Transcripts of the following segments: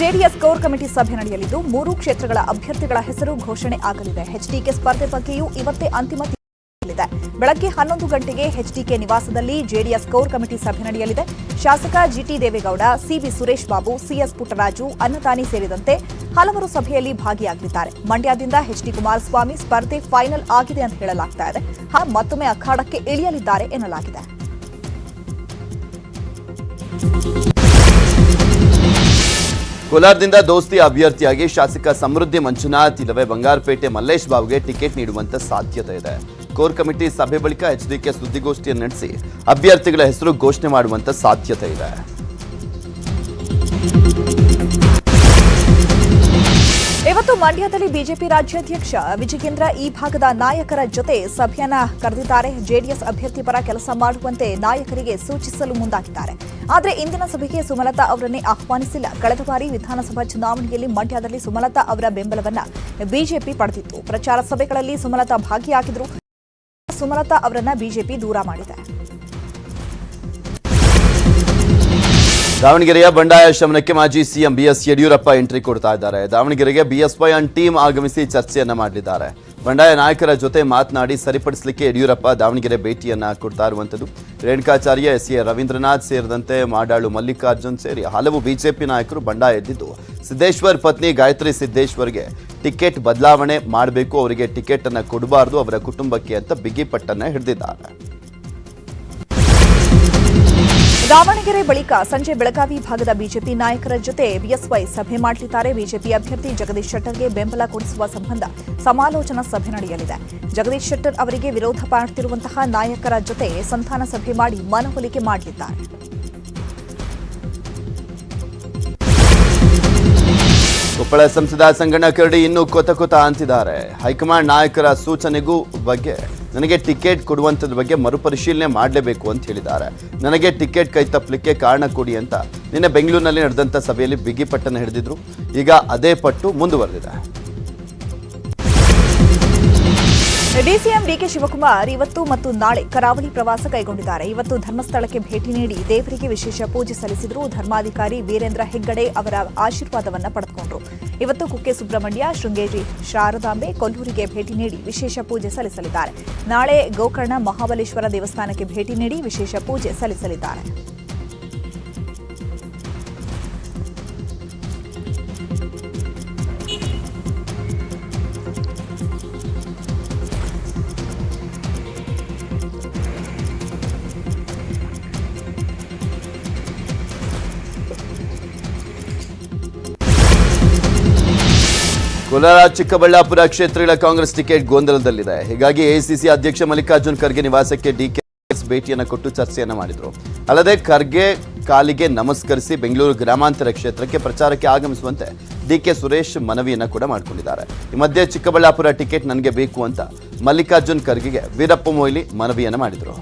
JDS core committee ಸಭೆ ನಡೆಯಲಿದ್ದು, ಮೂರು ಕ್ಷೇತ್ರಗಳ ಅಭ್ಯರ್ಥಿಗಳ ಹೆಸರು ಘೋಷಣೆ ಆಗಲಿದೆ. ಎಚ್ಡಿಕೆ ಸ್ಪರ್ಧೆ ಬಗ್ಗೆಯೂ ಇವತ್ತೇ ಅಂತಿಮ. ಬೆಳಗ್ಗೆ ಹನ್ನೊಂದು ಗಂಟೆಗೆ ಎಚ್ಡಿಕೆ ನಿವಾಸದಲ್ಲಿ ಜೆಡಿಎಸ್ ಕೋರ್ ಕಮಿಟಿ ಸಭೆ ನಡೆಯಲಿದೆ. ಶಾಸಕ GT Devegowda, CV Suresh Babu, CS Puttaraju ಅನ್ನತಾನಿ ಸೇರಿದಂತೆ ಹಲವರು ಸಭೆಯಲ್ಲಿ ಭಾಗಿಯಾಗಲಿದ್ದಾರೆ. ಮಂಡ್ಯದಿಂದ ಎಚ್ಡಿ ಕುಮಾರಸ್ವಾಮಿ ಸ್ಪರ್ಧೆ ಫೈನಲ್ ಆಗಿದೆ ಅಂತ ಹೇಳಲಾಗ್ತಾ ಇದೆ. ಮತ್ತೊಮ್ಮೆ ಅಖಾಡಕ್ಕೆ ಇಳಿಯಲಿದ್ದಾರೆ ಎನ್ನಲಾಗಿದೆ. ಕೋಲಾರದಿಂದ ದೋಸ್ತಿ ಅಭ್ಯರ್ಥಿಯಾಗಿ ಶಾಸಕ ಸಮೃದ್ಧಿ ಮಂಜುನಾಥ್ ಇಲ್ಲವೇ ಬಂಗಾರಪೇಟೆ ಮಲ್ಲೇಶ್ ಬಾಬುಗೆ ಟಿಕೆಟ್ ನೀಡುವಂತ ಸಾಧ್ಯತೆ ಇದೆ. ಕೋರ್ ಕಮಿಟಿ ಸಭೆ ಬಳಿಕ ಎಚ್ಡಿಕೆ ಸುದ್ದಿಗೋಷ್ಠಿಯನ್ನು ನಡೆಸಿ ಅಭ್ಯರ್ಥಿಗಳ ಹೆಸರು ಘೋಷಣೆ ಮಾಡುವಂತ ಸಾಧ್ಯತೆ ಇದೆ. ಇವತ್ತು ಮಂಡ್ಯದಲ್ಲಿ ಬಿಜೆಪಿ ರಾಜ್ಯಾಧ್ಯಕ್ಷ ವಿಜಯೇಂದ್ರ ಈ ಭಾಗದ ನಾಯಕರ ಜೊತೆ ಸಭೆಯನ್ನ ಕರೆದಿದ್ದಾರೆ. ಜೆಡಿಎಸ್ ಅಭ್ಯರ್ಥಿ ಪರ ಕೆಲಸ ಮಾಡುವಂತೆ ನಾಯಕರಿಗೆ ಸೂಚಿಸಲು ಮುಂದಾಗಿದ್ದಾರೆ. ಆದರೆ ಇಂದಿನ ಸಭೆಗೆ ಸುಮಲತಾ ಅವರನ್ನೇ ಆಹ್ವಾನಿಸಿಲ್ಲ. ಕಳೆದ ಬಾರಿ ವಿಧಾನಸಭಾ ಚುನಾವಣೆಯಲ್ಲಿ ಮಂಡ್ಯದಲ್ಲಿ ಸುಮಲತಾ ಅವರ ಬೆಂಬಲವನ್ನ ಬಿಜೆಪಿ ಪಡೆದಿತ್ತು. ಪ್ರಚಾರ ಸಭೆಗಳಲ್ಲಿ ಸುಮಲತಾ ಭಾಗಿಯಾಗಿದ್ರು. ಸುಮಲತಾ ಅವರನ್ನ ಬಿಜೆಪಿ ದೂರ ಮಾಡಿದೆ. ದಾವಣಗೆರೆಯ ಬಂಡಾಯ ಶಮನಕ್ಕೆ ಮಾಜಿ ಸಿಎಂ ಬಿಎಸ್ ಯಡಿಯೂರಪ್ಪ ಎಂಟ್ರಿ ಕೊಡ್ತಾ ಇದ್ದಾರೆ. ದಾವಣಗೆರೆಗೆ ಬಿಎಸ್ವೈ ಅಂಡ್ ಟೀಮ್ ಆಗಮಿಸಿ ಚರ್ಚೆಯನ್ನ ಮಾಡಲಿದ್ದಾರೆ. ಬಂಡಾಯ ನಾಯಕರ ಜೊತೆ ಮಾತನಾಡಿ ಸರಿಪಡಿಸಲಿಕ್ಕೆ ಯಡಿಯೂರಪ್ಪ ದಾವಣಗೆರೆ ಭೇಟಿಯನ್ನ ಕೊಡ್ತಾ ಇರುವಂತದ್ದು ರೇಣುಕಾಚಾರ್ಯ ಎಸ್ ಎ ರವೀಂದ್ರನಾಥ್ ಸೇರಿದಂತೆ ಮಾಡಾಳು ಮಲ್ಲಿಕಾರ್ಜುನ್ ಸೇರಿ ಹಲವು ಬಿಜೆಪಿ ನಾಯಕರು ಬಂಡಾಯ ಎದ್ದಿದ್ದು. ಸಿದ್ದೇಶ್ವರ್ ಪತ್ನಿ ಗಾಯತ್ರಿ ಸಿದ್ದೇಶ್ವರ್ಗೆ ಟಿಕೆಟ್ ಬದಲಾವಣೆ ಮಾಡಬೇಕು, ಅವರಿಗೆ ಟಿಕೆಟ್ ಅನ್ನ ಕೊಡಬಾರದು, ಅವರ ಕುಟುಂಬಕ್ಕೆ ಅಂತ ಬಿಗಿ ಪಟ್ಟನ್ನ ಹಿಡಿದಿದ್ದಾರೆ. ದಾವಣಗೆರೆ ಬಳಿಕ ಸಂಜೆ ಬೆಳಗಾವಿ ಭಾಗದ ಬಿಜೆಪಿ ನಾಯಕರ ಜೊತೆ ಬಿಎಸ್ವೈ ಸಭೆ ಮಾಡಲಿದ್ದಾರೆ ಬಿಜೆಪಿ ಅಭ್ಯರ್ಥಿ ಜಗದೀಶ್ ಶೆಟ್ಟರ್ಗೆ ಬೆಂಬಲ ಕೊಡಿಸುವ ಸಂಬಂಧ ಸಮಾಲೋಚನಾ ಸಭೆ ನಡೆಯಲಿದೆ. ಜಗದೀಶ್ ಶೆಟ್ಟರ್ ಅವರಿಗೆ ವಿರೋಧ ಮಾಡುತ್ತಿರುವಂತಹ ನಾಯಕರ ಜೊತೆ ಸಂಧಾನ ಸಭೆ ಮಾಡಿ ಮನವೊಲಿಕೆ ಮಾಡಲಿದ್ದಾರೆ. ಕೊಪ್ಪಳ ಸಂಸದ ಸಂಗಣ್ಣ ಕರಡಿ ಇನ್ನೂ ಕೊತ ಕೊತ ಅಂತಿದ್ದಾರೆ. ಹೈಕಮಾಂಡ್ ನಾಯಕರ ಸೂಚನೆಗೂ ಬಗ್ಗೆ ನನಗೆ ಟಿಕೆಟ್ ಕೊಡುವಂಥದ್ರ ಬಗ್ಗೆ ಮರುಪರಿಶೀಲನೆ ಮಾಡಲೇಬೇಕು ಅಂತ ಹೇಳಿದ್ದಾರೆ. ನನಗೆ ಟಿಕೆಟ್ ಕೈ ತಪ್ಪಲಿಕ್ಕೆ ಕಾರಣ ಕೊಡಿ ಅಂತ ನಿನ್ನೆ ಬೆಂಗಳೂರಿನಲ್ಲಿ ನಡೆದಂಥ ಸಭೆಯಲ್ಲಿ ಬಿಗಿ ಪಟ್ಟನ್ನು ಹಿಡಿದಿದ್ರು. ಈಗ ಅದೇ ಪಟ್ಟು ಮುಂದುವರೆದಿದೆ. ಡಿಸಿಎಂ ಡಿಕೆ ಶಿವಕುಮಾರ್ ಇವತ್ತು ಮತ್ತು ನಾಳೆ ಕರಾವಳಿ ಪ್ರವಾಸ ಕೈಗೊಂಡಿದ್ದಾರೆ. ಇವತ್ತು ಧರ್ಮಸ್ಥಳಕ್ಕೆ ಭೇಟಿ ನೀಡಿ ದೇವರಿಗೆ ವಿಶೇಷ ಪೂಜೆ ಸಲ್ಲಿಸಿದ್ರು. ಧರ್ಮಾಧಿಕಾರಿ ವೀರೇಂದ್ರ ಹೆಗ್ಗಡೆ ಅವರ ಆಶೀರ್ವಾದವನ್ನು ಪಡೆದುಕೊಂಡ್ರು. ಇವತ್ತು ಕುಕ್ಕೆ ಸುಬ್ರಹ್ಮಣ್ಯ, ಶೃಂಗೇರಿ ಶಾರದಾಂಬೆ, ಕೊಲ್ಲೂರಿಗೆ ಭೇಟಿ ನೀಡಿ ವಿಶೇಷ ಪೂಜೆ ಸಲ್ಲಿಸಲಿದ್ದಾರೆ. ನಾಳೆ ಗೋಕರ್ಣ ಮಹಾಬಲೇಶ್ವರ ದೇವಸ್ಥಾನಕ್ಕೆ ಭೇಟಿ ನೀಡಿ ವಿಶೇಷ ಪೂಜೆ ಸಲ್ಲಿಸಲಿದ್ದಾರೆ. ಕೋಲಾರ, ಚಿಕ್ಕಬಳ್ಳಾಪುರ ಕ್ಷೇತ್ರಗಳ ಕಾಂಗ್ರೆಸ್ ಟಿಕೆಟ್ ಗೊಂದಲದಲ್ಲಿದೆ. ಹೀಗಾಗಿ ಎಐಸಿಸಿ ಅಧ್ಯಕ್ಷ ಮಲ್ಲಿಕಾರ್ಜುನ್ ಖರ್ಗೆ ನಿವಾಸಕ್ಕೆ ಡಿಕೆ ಭೇಟಿಯನ್ನು ಕೊಟ್ಟು ಚರ್ಚೆಯನ್ನು ಮಾಡಿದರು. ಅಲ್ಲದೆ ಖರ್ಗೆ ಕಾಲಿಗೆ ನಮಸ್ಕರಿಸಿ ಬೆಂಗಳೂರು ಗ್ರಾಮಾಂತರ ಕ್ಷೇತ್ರಕ್ಕೆ ಪ್ರಚಾರಕ್ಕೆ ಆಗಮಿಸುವಂತೆ ಡಿಕೆ ಸುರೇಶ್ ಮನವಿಯನ್ನು ಕೂಡ ಮಾಡಿಕೊಂಡಿದ್ದಾರೆ. ಈ ಮಧ್ಯೆ ಚಿಕ್ಕಬಳ್ಳಾಪುರ ಟಿಕೆಟ್ ನನಗೆ ಬೇಕು ಅಂತ ಮಲ್ಲಿಕಾರ್ಜುನ್ ಖರ್ಗೆಗೆ ವೀರಪ್ಪ ಮೊಯ್ಲಿ ಮನವಿಯನ್ನು ಮಾಡಿದ್ರು.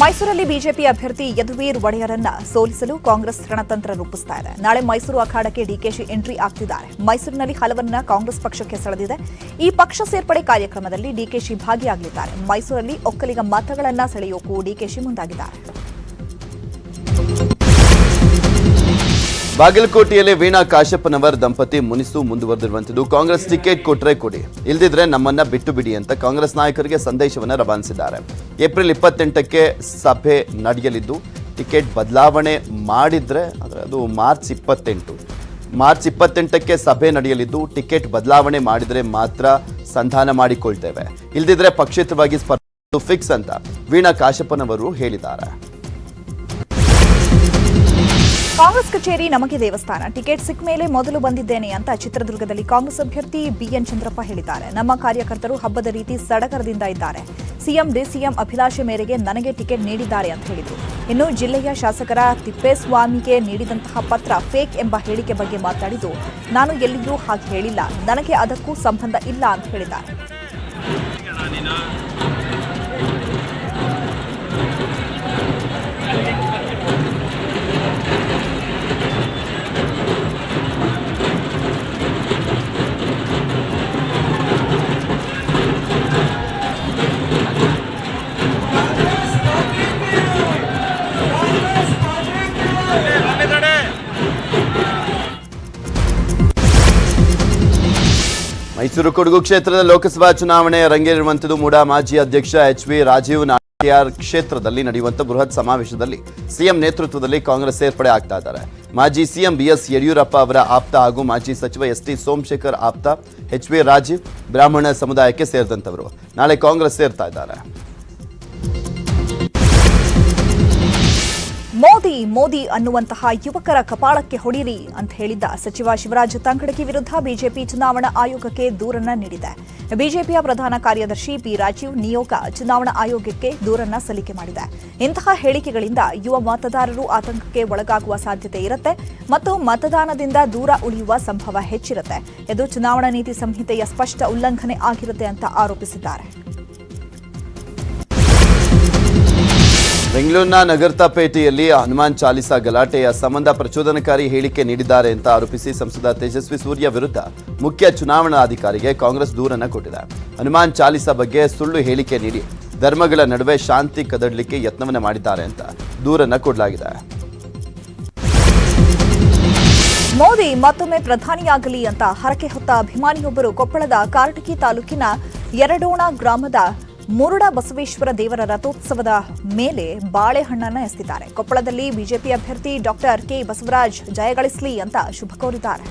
ಮೈಸೂರಲ್ಲಿ ಬಿಜೆಪಿ ಅಭ್ಯರ್ಥಿ ಯದುವೀರ್ ಒಡೆಯರನ್ನ ಸೋಲಿಸಲು ಕಾಂಗ್ರೆಸ್ ರಣತಂತ್ರ ರೂಪಿಸ್ತಾ ಇದೆ. ನಾಳೆ ಮೈಸೂರು ಅಖಾಡಕ್ಕೆ ಡಿಕೆಶಿ ಎಂಟ್ರಿ ಆಗ್ತಿದ್ದಾರೆ. ಮೈಸೂರಿನಲ್ಲಿ ಹಲವನ್ನ ಕಾಂಗ್ರೆಸ್ ಪಕ್ಷಕ್ಕೆ ಸೆಳೆದಿದೆ. ಈ ಪಕ್ಷ ಸೇರ್ಪಡೆ ಕಾರ್ಯಕ್ರಮದಲ್ಲಿ ಡಿಕೆಶಿ ಭಾಗಿಯಾಗಲಿದ್ದಾರೆ. ಮೈಸೂರಲ್ಲಿ ಒಕ್ಕಲಿಗ ಮತಗಳನ್ನ ಸೆಳೆಯೋಕು ಡಿಕೆಶಿ ಮುಂದಾಗಿದ್ದಾರೆ. ಬಾಗಲಕೋಟೆಯಲ್ಲಿ ವೀಣಾ ಕಾಶಪ್ಪನವರ್ ದಂಪತಿ ಮುನಿಸು ಮುಂದುವರೆದಿರುವಂತದ್ದು ಕಾಂಗ್ರೆಸ್ ಟಿಕೆಟ್ ಕೊಟ್ಟರೆ ಕೊಡಿ. ಇಲ್ದಿದ್ರೆ ನಮ್ಮನ್ನ ಬಿಟ್ಟು ಬಿಡಿ ಅಂತ ಕಾಂಗ್ರೆಸ್ ನಾಯಕರಿಗೆ ಸಂದೇಶವನ್ನ ರವಾನಿಸಿದ್ದಾರೆ. ಏಪ್ರಿಲ್ ಇಪ್ಪತ್ತೆಂಟಕ್ಕೆ ಸಭೆ ನಡೆಯಲಿದ್ದು, ಟಿಕೆಟ್ ಬದಲಾವಣೆ ಮಾಡಿದ್ರೆ ಅಂದ್ರೆ ಅದು ಮಾರ್ಚ್ ಇಪ್ಪತ್ತೆಂಟು. ಮಾರ್ಚ್ ಇಪ್ಪತ್ತೆಂಟಕ್ಕೆ ಸಭೆ ನಡೆಯಲಿದ್ದು, ಟಿಕೆಟ್ ಬದಲಾವಣೆ ಮಾಡಿದ್ರೆ ಮಾತ್ರ ಸಂಧಾನ ಮಾಡಿಕೊಳ್ತೇವೆ. ಇಲ್ದಿದ್ರೆ ಪಕ್ಷೇತರವಾಗಿ ಸ್ಪರ್ಧೆ ಫಿಕ್ಸ್ ಅಂತ ವೀಣಾ ಕಾಶಪ್ಪನವರು ಹೇಳಿದ್ದಾರೆ. ಕಾಂಗ್ರೆಸ್ ಕಚೇರಿ ನಮಗೆ ದೇವಸ್ಥಾನ. ಟಿಕೆಟ್ ಸಿಕ್ಕ ಮೇಲೆ ಮೊದಲು ಬಂದಿದ್ದೇನೆ ಅಂತ ಚಿತ್ರದುರ್ಗದಲ್ಲಿ ಕಾಂಗ್ರೆಸ್ ಅಭ್ಯರ್ಥಿ ಬಿಎನ್ ಚಂದ್ರಪ್ಪ ಹೇಳಿದ್ದಾರೆ. ನಮ್ಮ ಕಾರ್ಯಕರ್ತರು ಹಬ್ಬದ ರೀತಿ ಸಡಗರದಿಂದ ಇದ್ದಾರೆ. ಸಿಎಂ ಡಿಸಿಎಂ ಅಭಿಲಾಷೆ ಮೇರೆಗೆ ನನಗೆ ಟಿಕೆಟ್ ನೀಡಿದ್ದಾರೆ ಅಂತ ಹೇಳಿದರು. ಇನ್ನು ಜಿಲ್ಲೆಯ ಶಾಸಕರ ತಿಪ್ಪೇಸ್ವಾಮಿಗೆ ನೀಡಿದಂತಹ ಪತ್ರ ಫೇಕ್ ಎಂಬ ಹೇಳಿಕೆ ಬಗ್ಗೆ ಮಾತಾಡಿದ್ದು ನಾನು ಎಲ್ಲಿಯೂ ಹಾಗೆ ಹೇಳಿಲ್ಲ. ನನಗೆ ಅದಕ್ಕೂ ಸಂಬಂಧ ಇಲ್ಲ ಅಂತ ಹೇಳಿದ್ದಾರೆ. ಮೈಸೂರು ಕೊಡಗು ಕ್ಷೇತ್ರದ ಲೋಕಸಭಾ ಚುನಾವಣೆ ರಂಗೇರಿರುವಂತದ್ದು ಮೂಡಾ ಮಾಜಿ ಅಧ್ಯಕ್ಷ ಎಚ್ ವಿ ರಾಜೀವ್ ನಾಟಿಯಾರ್ ಕ್ಷೇತ್ರದಲ್ಲಿ ನಡೆಯುವಂತ ಬೃಹತ್ ಸಮಾವೇಶದಲ್ಲಿ ಸಿಎಂ ನೇತೃತ್ವದಲ್ಲಿ ಕಾಂಗ್ರೆಸ್ ಸೇರ್ಪಡೆ ಆಗ್ತಾ ಇದ್ದಾರೆ. ಮಾಜಿ ಸಿಎಂ ಬಿಎಸ್ ಯಡಿಯೂರಪ್ಪ ಅವರ ಆಪ್ತ ಹಾಗೂ ಮಾಜಿ ಸಚಿವ ಎಸ್ ಟಿ ಸೋಮಶೇಖರ್ ಆಪ್ತ, ಎಚ್ ವಿ ರಾಜೀವ್, ಬ್ರಾಹ್ಮಣ ಸಮುದಾಯಕ್ಕೆ ಸೇರಿದಂತವರು ನಾಳೆ ಕಾಂಗ್ರೆಸ್ ಸೇರ್ತಾ ಇದ್ದಾರೆ. ಮೋದಿ ಮೋದಿ ಅನ್ನುವಂತಹ ಯುವಕರ ಕಪಾಳಕ್ಕೆ ಹೊಡಿರಿ ಅಂತ ಹೇಳಿದ್ದ ಸಚಿವ ಶಿವರಾಜ್ ತಂಗಡಗಿ ವಿರುದ್ಧ ಬಿಜೆಪಿ ಚುನಾವಣಾ ಆಯೋಗಕ್ಕೆ ದೂರನ್ನ ನೀಡಿದೆ. ಬಿಜೆಪಿಯ ಪ್ರಧಾನ ಕಾರ್ಯದರ್ಶಿ ಪಿ ರಾಜೀವ್ ನಿಯೋಗ ಚುನಾವಣಾ ಆಯೋಗಕ್ಕೆ ದೂರನ್ನ ಸಲ್ಲಿಕೆ ಮಾಡಿದೆ. ಇಂತಹ ಹೇಳಿಕೆಗಳಿಂದ ಯುವ ಮತದಾರರು ಆತಂಕಕ್ಕೆ ಒಳಗಾಗುವ ಸಾಧ್ಯತೆ ಇರುತ್ತೆ ಮತ್ತು ಮತದಾನದಿಂದ ದೂರ ಉಳಿಯುವ ಸಂಭವ ಹೆಚ್ಚಿರುತ್ತೆ. ಇದು ಚುನಾವಣಾ ನೀತಿ ಸಂಹಿತೆಯ ಸ್ಪಷ್ಟ ಉಲ್ಲಂಘನೆ ಆಗಿರುತ್ತೆ ಅಂತ ಆರೋಪಿಸಿದ್ದಾರೆ. ಬೆಂಗಳೂರಿನ ನಗರತಾಪೇಟೆಯಲ್ಲಿ ಹನುಮಾನ್ ಚಾಲಿಸಾ ಗಲಾಟೆಯ ಸಂಬಂಧ ಪ್ರಚೋದನಕಾರಿ ಹೇಳಿಕೆ ನೀಡಿದ್ದಾರೆ ಅಂತ ಆರೋಪಿಸಿ ಸಂಸದ ತೇಜಸ್ವಿ ಸೂರ್ಯ ವಿರುದ್ಧ ಮುಖ್ಯ ಚುನಾವಣಾಧಿಕಾರಿಗೆ ಕಾಂಗ್ರೆಸ್ ದೂರನ್ನು ಕೊಟ್ಟಿದೆ. ಹನುಮಾನ್ ಚಾಲಿಸಾ ಬಗ್ಗೆ ಸುಳ್ಳು ಹೇಳಿಕೆ ನೀಡಿ ಧರ್ಮಗಳ ನಡುವೆ ಶಾಂತಿ ಕದಡಲಿಕ್ಕೆ ಯತ್ನವನ್ನು ಮಾಡಿದ್ದಾರೆ ಅಂತ ದೂರನ್ನು ಕೊಡಲಾಗಿದೆ. ಮೋದಿ ಮತ್ತೊಮ್ಮೆ ಪ್ರಧಾನಿಯಾಗಲಿ ಅಂತ ಹರಕೆ ಹೊತ್ತ ಅಭಿಮಾನಿಯೊಬ್ಬರು ಕೊಪ್ಪಳದ ಕಾರಟಗಿ ತಾಲೂಕಿನ ಎರಡೋಣ ಗ್ರಾಮದ ಮುರುಡ ಬಸವೇಶ್ವರ ದೇವರ ರಥೋತ್ಸವದ ಮೇಲೆ ಬಾಳೆಹಣ್ಣನ್ನು ಎಸೆದಿದ್ದಾರೆ. ಕೊಪ್ಪಳದಲ್ಲಿ ಬಿಜೆಪಿ ಅಭ್ಯರ್ಥಿ ಡಾಕ್ಟರ್ ಕೆ ಬಸವರಾಜ್ ಜಯಗಳಿಸಲಿ ಅಂತ ಶುಭ ಕೋರಿದ್ದಾರೆ.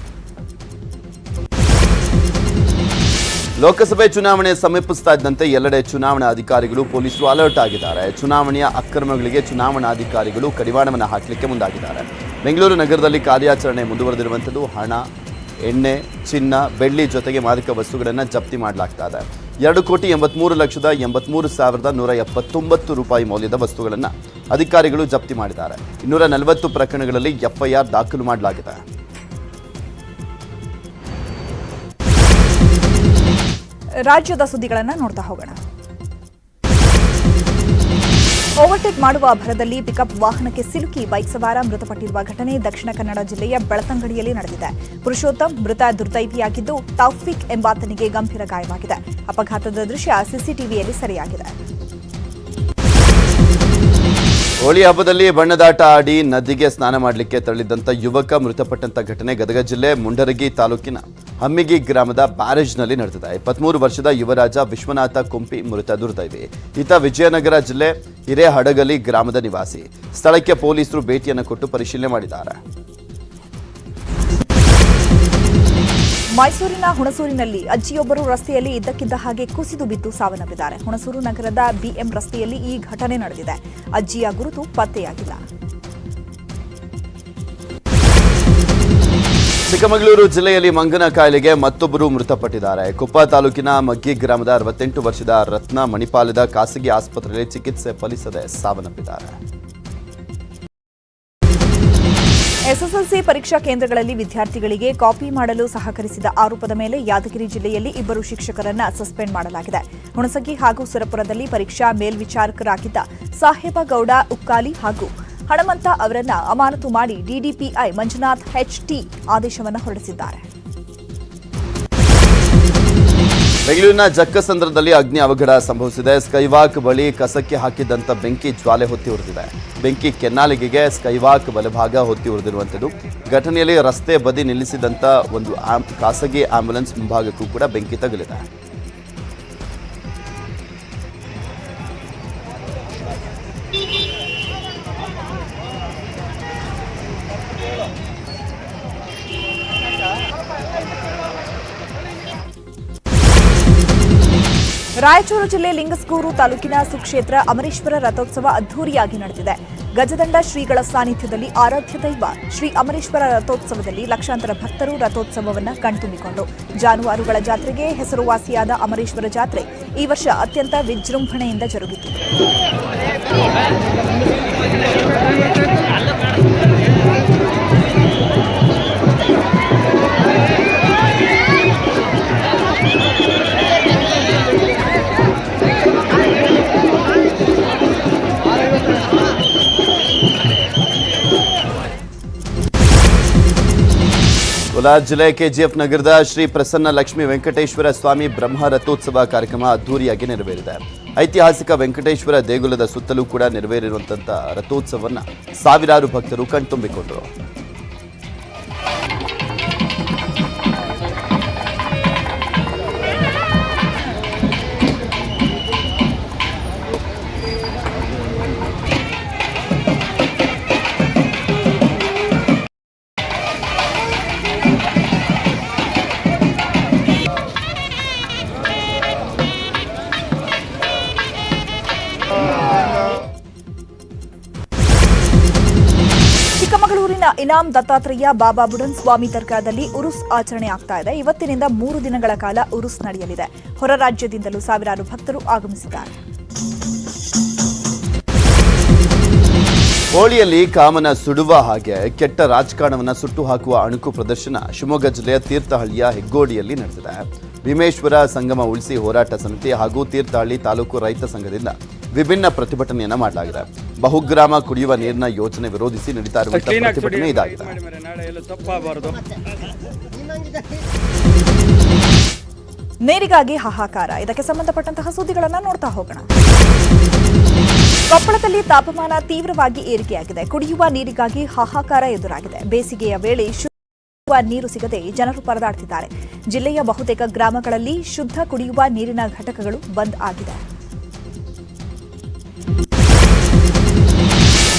ಲೋಕಸಭೆ ಚುನಾವಣೆ ಸಮೀಪಿಸ್ತಾ ಇದ್ದಂತೆ ಎಲ್ಲೆಡೆ ಚುನಾವಣಾ ಅಧಿಕಾರಿಗಳು ಪೊಲೀಸರು ಅಲರ್ಟ್ ಆಗಿದ್ದಾರೆ. ಚುನಾವಣೆಯ ಅಕ್ರಮಗಳಿಗೆ ಚುನಾವಣಾಧಿಕಾರಿಗಳು ಕಡಿವಾಣವನ್ನು ಹಾಕಲಿಕ್ಕೆ ಮುಂದಾಗಿದ್ದಾರೆ. ಬೆಂಗಳೂರು ನಗರದಲ್ಲಿ ಕಾರ್ಯಾಚರಣೆ ಮುಂದುವರೆದಿರುವಂಥದ್ದು. ಹಣ, ಎಣ್ಣೆ, ಚಿನ್ನ, ಬೆಳ್ಳಿ ಜೊತೆಗೆ ಮಾದಕ ವಸ್ತುಗಳನ್ನು ಜಪ್ತಿ ಮಾಡಲಾಗ್ತಾ ಇದೆ. ಎರಡು ಕೋಟಿ ಎಂಬತ್ಮೂರು ಲಕ್ಷದ ಎಂಬತ್ಮೂರು ಸಾವಿರದ ನೂರ ಎಪ್ಪತ್ತೊಂಬತ್ತು ರೂಪಾಯಿ ಮೌಲ್ಯದ ವಸ್ತುಗಳನ್ನು ಅಧಿಕಾರಿಗಳು ಜಪ್ತಿ ಮಾಡಿದ್ದಾರೆ. ಇನ್ನೂರ ನಲವತ್ತು ಪ್ರಕರಣಗಳಲ್ಲಿ ಎಫ್ಐಆರ್ ದಾಖಲು ಮಾಡಲಾಗಿದೆ. ರಾಜ್ಯದ ಸುದ್ದಿಗಳನ್ನು ನೋಡ್ತಾ ಹೋಗೋಣ. ಓವರ್ಟೇಕ್ ಮಾಡುವ ಭರದಲ್ಲಿ ಪಿಕಪ್ ವಾಹನಕ್ಕೆ ಸಿಲುಕಿ ಬೈಕ್ ಸವಾರ ಮೃತಪಟ್ಟಿರುವ ಘಟನೆ ದಕ್ಷಿಣ ಕನ್ನಡ ಜಿಲ್ಲೆಯ ಬೆಳತಂಗಡಿಯಲ್ಲಿ ನಡೆದಿದೆ. ಪುರುಷೋತ್ತಮ್ ಮೃತ ದುರ್ದೈವಿಯಾಗಿದ್ದು, ತೌಫಿಕ್ ಎಂಬಾತನಿಗೆ ಗಂಭೀರ ಗಾಯವಾಗಿದೆ. ಅಪಘಾತದ ದೃಶ್ಯ ಸಿಸಿಟಿವಿಯಲ್ಲಿ ಸೆರೆಯಾಗಿದೆ. ಹೋಳಿ ಹಬ್ಬದಲ್ಲಿ ಬಣ್ಣದಾಟ ಆಡಿ ನದಿಗೆ ಸ್ನಾನ ಮಾಡಲಿಕ್ಕೆ ತೆರಳಿದ್ದಂಥ ಯುವಕ ಮೃತಪಟ್ಟಂತ ಘಟನೆ ಗದಗ ಜಿಲ್ಲೆ ಮುಂಡರಗಿ ತಾಲೂಕಿನ ಹಮ್ಮಿಗಿ ಗ್ರಾಮದ ಬ್ಯಾರೇಜ್ನಲ್ಲಿ ನಡೆದಿದೆ. ಇಪ್ಪತ್ಮೂರು ವರ್ಷದ ಯುವರಾಜ ವಿಶ್ವನಾಥ ಕುಂಪಿ ಮೃತ ದುರ್ದೈವಿ. ಈತ ವಿಜಯನಗರ ಜಿಲ್ಲೆ ಹಿರೇಹಡಗಲಿ ಗ್ರಾಮದ ನಿವಾಸಿ. ಸ್ಥಳಕ್ಕೆ ಪೊಲೀಸರು ಭೇಟಿಯನ್ನು ಕೊಟ್ಟು ಪರಿಶೀಲನೆ ಮಾಡಿದ್ದಾರೆ. ಮೈಸೂರಿನ ಹುಣಸೂರಿನಲ್ಲಿ ಅಜ್ಜಿಯೊಬ್ಬರು ರಸ್ತೆಯಲ್ಲಿ ಇದ್ದಕ್ಕಿದ್ದ ಹಾಗೆ ಕುಸಿದು ಬಿದ್ದು ಸಾವನ್ನಪ್ಪಿದ್ದಾರೆ. ಹುಣಸೂರು ನಗರದ ಬಿಎಂ ರಸ್ತೆಯಲ್ಲಿ ಈ ಘಟನೆ ನಡೆದಿದೆ. ಅಜ್ಜಿಯ ಗುರುತು ಪತ್ತೆಯಾಗಿಲ್ಲ. ಚಿಕ್ಕಮಗಳೂರು ಜಿಲ್ಲೆಯಲ್ಲಿ ಮಂಗನ ಕಾಯಿಲೆಗೆ ಮತ್ತೊಬ್ಬರು ಮೃತಪಟ್ಟಿದ್ದಾರೆ. ಕೊಪ್ಪ ತಾಲೂಕಿನ ಮಗ್ಗಿ ಗ್ರಾಮದ ಅರವತ್ತೆಂಟು ವರ್ಷದ ರತ್ನ ಮಣಿಪಾಲದ ಖಾಸಗಿ ಆಸ್ಪತ್ರೆಯಲ್ಲಿ ಚಿಕಿತ್ಸೆ ಫಲಿಸದೆ ಸಾವನ್ನಪ್ಪಿದ್ದಾರೆ. ಎಸ್ಎಸ್ಎಲ್ಸಿ ಪರೀಕ್ಷಾ ಕೇಂದ್ರಗಳಲ್ಲಿ ವಿದ್ಯಾರ್ಥಿಗಳಿಗೆ ಕಾಪಿ ಮಾಡಲು ಸಹಕರಿಸಿದ ಆರೋಪದ ಮೇಲೆ ಯಾದಗಿರಿ ಜಿಲ್ಲೆಯಲ್ಲಿ ಇಬ್ಬರು ಶಿಕ್ಷಕರನ್ನ ಸಸ್ಪೆಂಡ್ ಮಾಡಲಾಗಿದೆ. ಹುಣಸಗಿ ಹಾಗೂ ಸುರಪುರದಲ್ಲಿ ಪರೀಕ್ಷಾ ಮೇಲ್ವಿಚಾರಕರಾಗಿದ್ದ ಸಾಹೇಬಗೌಡ ಉಕ್ಕಾಲಿ ಹಾಗೂ ಹಣಮಂತ ಅವರನ್ನ ಅಮಾನತು ಮಾಡಿ ಡಿಡಿಪಿಐ ಮಂಜುನಾಥ್ ಎಚ್ಟಿ ಆದೇಶವನ್ನು ಹೊರಡಿಸಿದ್ದಾರೆ. ಬೆಂಗಳೂರಿನ ಜಕ್ಕಸಂದ್ರದಲ್ಲಿ ಅಗ್ನಿ ಅವಘಡ ಸಂಭವಿಸಿದೆ. ಸ್ಕೈವಾಕ್ ಬಳಿ ಕಸಕ್ಕೆ ಹಾಕಿದ್ದಂಥ ಬೆಂಕಿ ಜ್ವಾಲೆ ಹೊತ್ತಿ ಉರಿದಿದೆ. ಬೆಂಕಿ ಕೆನ್ನಾಲಿಗೆಗೆ ಸ್ಕೈವಾಕ್ ಬಲಭಾಗ ಹೊತ್ತಿ ಉರಿದಿರುವಂಥದ್ದು. ಘಟನೆಯಲ್ಲಿ ರಸ್ತೆ ಬದಿ ನಿಲ್ಲಿಸಿದಂಥ ಒಂದು ಖಾಸಗಿ ಆಂಬ್ಯುಲೆನ್ಸ್ ಮುಂಭಾಗಕ್ಕೂ ಕೂಡ ಬೆಂಕಿ ತಗುಲಿದೆ. ರಾಯಚೂರು ಜಿಲ್ಲೆ ಲಿಂಗಸ್ಗೂರು ತಾಲೂಕಿನ ಸುಕ್ಷೇತ್ರ ಅಮರೇಶ್ವರ ರಥೋತ್ಸವ ಅದ್ದೂರಿಯಾಗಿ ನಡೆದಿದೆ. ಗಜದಂಡ ಶ್ರೀಗಳ ಸಾನ್ನಿಧ್ಯದಲ್ಲಿ ಆರಾಧ್ಯ ದೈವ ಶ್ರೀ ಅಮರೇಶ್ವರ ರಥೋತ್ಸವದಲ್ಲಿ ಲಕ್ಷಾಂತರ ಭಕ್ತರು ರಥೋತ್ಸವವನ್ನು ಕಣ್ತುಂಬಿಕೊಂಡರು ಜಾನುವಾರುಗಳ ಜಾತ್ರೆಗೆ ಹೆಸರುವಾಸಿಯಾದ ಅಮರೇಶ್ವರ ಜಾತ್ರೆ ಈ ವರ್ಷ ಅತ್ಯಂತ ವಿಜೃಂಭಣೆಯಿಂದ ಜರುಗಿತು. ಕೋಲಾರ ಜಿಲ್ಲೆ ಕೆಜಿಎಫ್ ನಗರದ ಶ್ರೀ ಪ್ರಸನ್ನ ಲಕ್ಷ್ಮೀ ವೆಂಕಟೇಶ್ವರ ಸ್ವಾಮಿ ಬ್ರಹ್ಮ ರಥೋತ್ಸವ ಕಾರ್ಯಕ್ರಮ ಅದ್ದೂರಿಯಾಗಿ ನೆರವೇರಿದೆ. ಐತಿಹಾಸಿಕ ವೆಂಕಟೇಶ್ವರ ದೇಗುಲದ ಸುತ್ತಲೂ ಕೂಡ ನೆರವೇರಿರುವಂತಹ ರಥೋತ್ಸವವನ್ನು ಸಾವಿರಾರು ಭಕ್ತರು ಕಣ್ತುಂಬಿಕೊಂಡರು. ಇನಾಮ್ ದತ್ತಾತ್ರೇಯ ಬಾಬಾ ಬುಡನ್ ಸ್ವಾಮಿ ದರ್ಗಾದಲ್ಲಿ ಉರುಸ್ ಆಚರಣೆ ಆಗ್ತಾ ಇದೆ. ಇವತ್ತಿನಿಂದ ಮೂರು ದಿನಗಳ ಕಾಲ ಉರುಸ್ ನಡೆಯಲಿದೆ. ಹೊರ ರಾಜ್ಯದಿಂದಲೂ ಸಾವಿರಾರು ಭಕ್ತರು ಆಗಮಿಸಿದ್ದಾರೆ. ಹೋಳಿಯಲ್ಲಿ ಕಾಮನ ಸುಡುವ ಹಾಗೆ ಕೆಟ್ಟ ರಾಜಕಾರಣವನ್ನು ಸುಟ್ಟು ಹಾಕುವ ಅಣುಕು ಪ್ರದರ್ಶನ ಶಿವಮೊಗ್ಗ ಜಿಲ್ಲೆಯ ತೀರ್ಥಹಳ್ಳಿಯ ಹೆಗ್ಗೋಡಿಯಲ್ಲಿ ನಡೆದಿದೆ. ಭೀಮೇಶ್ವರ ಸಂಗಮ ಉಳಿಸಿ ಹೋರಾಟ ಸಮಿತಿ ಹಾಗೂ ತೀರ್ಥಹಳ್ಳಿ ತಾಲೂಕು ರೈತ ಸಂಘದಿಂದ ವಿಭಿನ್ನ ಪ್ರತಿಭಟನೆಯನ್ನ ಮಾಡಲಾಗಿದೆ. ಬಹುಗ್ರಾಮ ಕುಡಿಯುವ ನೀರಿನ ಯೋಜನೆ ವಿರೋಧಿಸಿ ನಡೀತಾ ಇರುವಂತಹ ಪ್ರತಿಭಟನೆ ಇದಾಗಿದೆ. ನೀರಿಗಾಗಿ ಹಾಹಾಕಾರ. ಇದಕ್ಕೆ ಸಂಬಂಧಪಟ್ಟಂತಹ ಸುದ್ದಿಗಳನ್ನು ನೋಡ್ತಾ ಹೋಗೋಣ. ಕೊಪ್ಪಳದಲ್ಲಿ ತಾಪಮಾನ ತೀವ್ರವಾಗಿ ಏರಿಕೆಯಾಗಿದೆ. ಕುಡಿಯುವ ನೀರಿಗಾಗಿ ಹಾಹಾಕಾರ ಎದುರಾಗಿದೆ. ಬೇಸಿಗೆಯ ವೇಳೆ ಶುದ್ಧ ನೀರು ಸಿಗದೆ ಜನರು ಪರದಾಡ್ತಿದ್ದಾರೆ. ಜಿಲ್ಲೆಯ ಬಹುತೇಕ ಗ್ರಾಮಗಳಲ್ಲಿ ಶುದ್ಧ ಕುಡಿಯುವ ನೀರಿನ ಘಟಕಗಳು ಬಂದ್ ಆಗಿದೆ.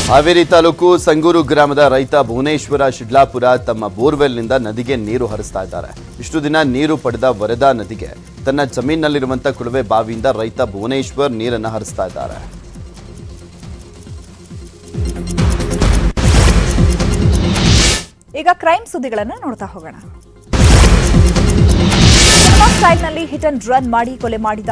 ಹಾವೇರಿ ತಾಲೂಕು ಸಂಗೂರು ಗ್ರಾಮದ ರೈತ ಭುವನೇಶ್ವರ ಶಿಡ್ಲಾಪುರ ತಮ್ಮ ಬೋರ್ವೆಲ್ನಿಂದ ನದಿಗೆ ನೀರು ಹರಿಸ್ತಾ ಇದ್ದಾರೆ. ಇಷ್ಟು ದಿನ ನೀರು ಪಡೆದ ವರದಾ ನದಿಗೆ. ತನ್ನ ಜಮೀನಿನಲ್ಲಿರುವಂತಹ ಕೊಳವೆ ಬಾವಿಯಿಂದ ರೈತ ಭುವನೇಶ್ವರ್ ನೀರನ್ನು ಹರಿಸ್ತಾ ಇದ್ದಾರೆ. ಈಗ ಕ್ರೈಮ್ ಸುದ್ದಿಗಳನ್ನ ನೋಡ್ತಾ ಹೋಗೋಣ. ಸ್ಟೈಲ್ನಲ್ಲಿ ಹಿಟ್ ಅಂಡ್ ರನ್ ಮಾಡಿ ಕೊಲೆ ಮಾಡಿದ